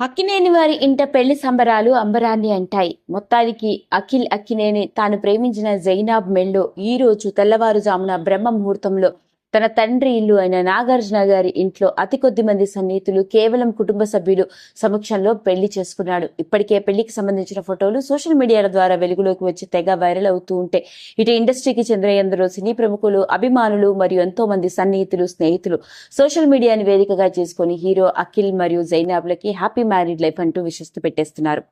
అక్కినేని వారి ఇంట పెళ్ళి సంబరాలు అంబరాన్ని అంటాయి. మొత్తానికి అఖిల్ అక్కినేని తాను ప్రేమించిన జైనాబ్ మెళ్ళో ఈ రోజు తెల్లవారుజామున బ్రహ్మ ముహూర్తంలో తన తండ్రి ఇల్లు అయిన నాగార్జున గారి ఇంట్లో అతి కొద్ది మంది సన్నిహితులు కేవలం కుటుంబ సభ్యులు సమక్షంలో పెళ్ళి చేసుకున్నాడు. ఇప్పటికే పెళ్ళికి సంబంధించిన ఫోటోలు సోషల్ మీడియాల ద్వారా వెలుగులోకి వచ్చి తెగ వైరల్ అవుతూ ఉంటే ఇటు ఇండస్ట్రీకి చెందిన ఎందరో సినీ ప్రముఖులు అభిమానులు మరియు ఎంతో మంది సన్నిహితులు స్నేహితులు సోషల్ మీడియాని వేదికగా చేసుకుని హీరో అఖిల్ మరియు జైనాబ్లకి హ్యాపీ మ్యారీడ్ లైఫ్ అంటూ విశ్వస్తు పెట్టేస్తున్నారు.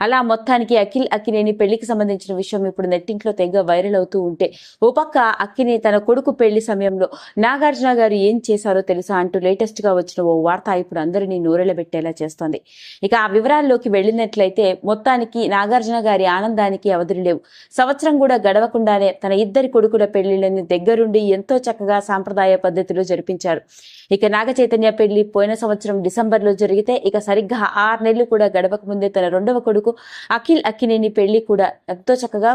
అలా మొత్తానికి అఖిల్ అక్కినేని పెళ్ళికి సంబంధించిన విషయం ఇప్పుడు నెట్టింట్లో తెగ వైరల్ అవుతూ ఉంటే ఓ పక్క అక్కినే తన కొడుకు పెళ్ళి సమయంలో నాగార్జున గారు ఏం చేశారో తెలుసా అంటూ లేటెస్ట్గా వచ్చిన ఓ వార్త ఇప్పుడు అందరినీ నూరెళ్ళబెట్టేలా చేస్తోంది. ఇక ఆ వివరాల్లోకి వెళ్ళినట్లయితే మొత్తానికి నాగార్జున గారి ఆనందానికి అవధులు లేవు. సంవత్సరం కూడా గడవకుండానే తన ఇద్దరి కొడుకుల పెళ్ళిళ్ళని దగ్గరుండి ఎంతో చక్కగా సాంప్రదాయ పద్ధతిలో జరిపించారు. ఇక నాగ చైతన్య పెళ్ళి పోయిన సంవత్సరం డిసెంబర్లో జరిగితే ఇక సరిగ్గా ఆరు నెలలు కూడా గడవక ముందే తన రెండవ కొడుకు అఖిల్ అక్కినేని పెళ్ళి కూడా ఎంతో చక్కగా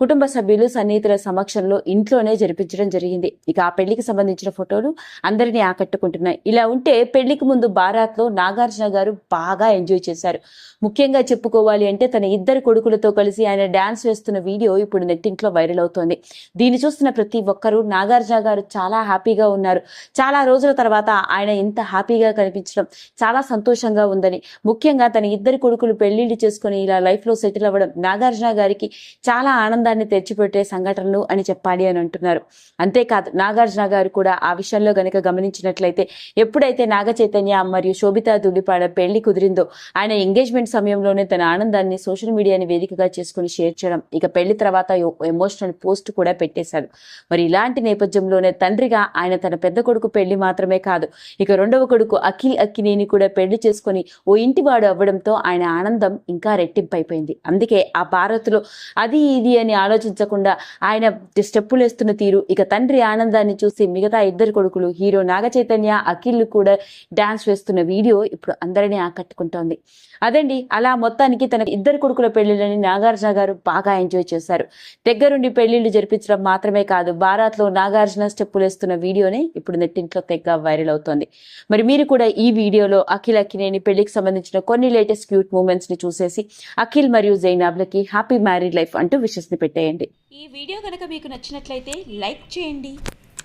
కుటుంబ సభ్యులు సన్నిహితుల సమక్షంలో ఇంట్లోనే జరిపించడం జరిగింది. ఇక ఆ పెళ్ళికి సంబంధించిన ఫోటోలు అందరినీ ఆకట్టుకుంటున్నాయి. ఇలా ఉంటే పెళ్ళికి ముందు బారాత్లో నాగార్జున గారు బాగా ఎంజాయ్ చేశారు. ముఖ్యంగా చెప్పుకోవాలి అంటే తన ఇద్దరు కొడుకులతో కలిసి ఆయన డాన్స్ వేస్తున్న వీడియో ఇప్పుడు నెట్టింట్లో వైరల్ అవుతోంది. దీన్ని చూస్తున్న ప్రతి ఒక్కరూ నాగార్జున గారు చాలా హ్యాపీగా ఉన్నారు. చాలా రోజుల తర్వాత ఆయన ఇంత హ్యాపీగా కనిపించడం చాలా సంతోషంగా ఉందని. ముఖ్యంగా తన ఇద్దరు కొడుకులు పెళ్ళిళ్ళు చేసుకుని ఇలా లైఫ్లో సెటిల్ అవ్వడం నాగార్జున గారికి చాలా ఆనందాన్ని తెచ్చిపెట్టే సంఘటనలు అని చెప్పాలి అని అంటున్నారు. అంతేకాదు నాగార్జున గారు కూడా ఆ విషయంలో గనక గమనించినట్లయితే ఎప్పుడైతే నాగ చైతన్య మరియు శోభితా దుడిపాడ పెళ్ళి కుదిరిందో ఆయన ఎంగేజ్మెంట్ సమయంలోనే తన ఆనందాన్ని సోషల్ మీడియాని వేదికగా చేసుకుని షేర్ చేయడం ఇక పెళ్ళి తర్వాత ఎమోషనల్ పోస్ట్ కూడా పెట్టేశాడు మరి ఇలాంటి నేపథ్యంలోనే తండ్రిగా ఆయన తన పెద్ద కొడుకు పెళ్ళి మాత్రమే కాదు ఇక రెండవ కొడుకు అఖిల్ అక్కినేని కూడా పెళ్ళి చేసుకుని ఓ ఇంటివాడు అవ్వడంతో ఆయన ఆనందం ఇంకా రెట్టింపైపోయింది. అందుకే ఆ భారత్లో అది ఇది అని ఆలోచించకుండా ఆయన స్టెప్పులు వేస్తున్న తీరు ఇక తండ్రి ఆనందాన్ని చూసి మిగతా ఇద్దరు కొడుకులు హీరో నాగ చైతన్య అఖిల్ కూడా డాన్స్ వేస్తున్న వీడియో ఇప్పుడు అందరినీ ఆకట్టుకుంటోంది. అదండి అలా మొత్తానికి తన ఇద్దరు కొడుకుల పెళ్ళిళ్ళని నాగార్జున గారు బాగా ఎంజాయ్ చేశారు. దగ్గరుండి పెళ్ళిళ్ళు జరిపించడం మాత్రమే కాదు భారత్లో లో నాగార్జున స్టెప్పులు వేస్తున్న వీడియోని ఇప్పుడు నెట్టింట్లో తెగ వైరల్ అవుతోంది. మరి మీరు కూడా ఈ వీడియోలో అఖిల్ అక్కినేని పెళ్ళికి సంబంధించిన కొన్ని లేటెస్ట్ క్యూట్ మూమెంట్స్ని చూసేసి అఖిల్ మరియు జైనాబ్లకి హ్యాపీ మ్యారీడ్ లైఫ్ అంటూ విషెస్ని పెట్టేయండి. ఈ వీడియో కనుక మీకు నచ్చినట్లయితే లైక్ చేయండి.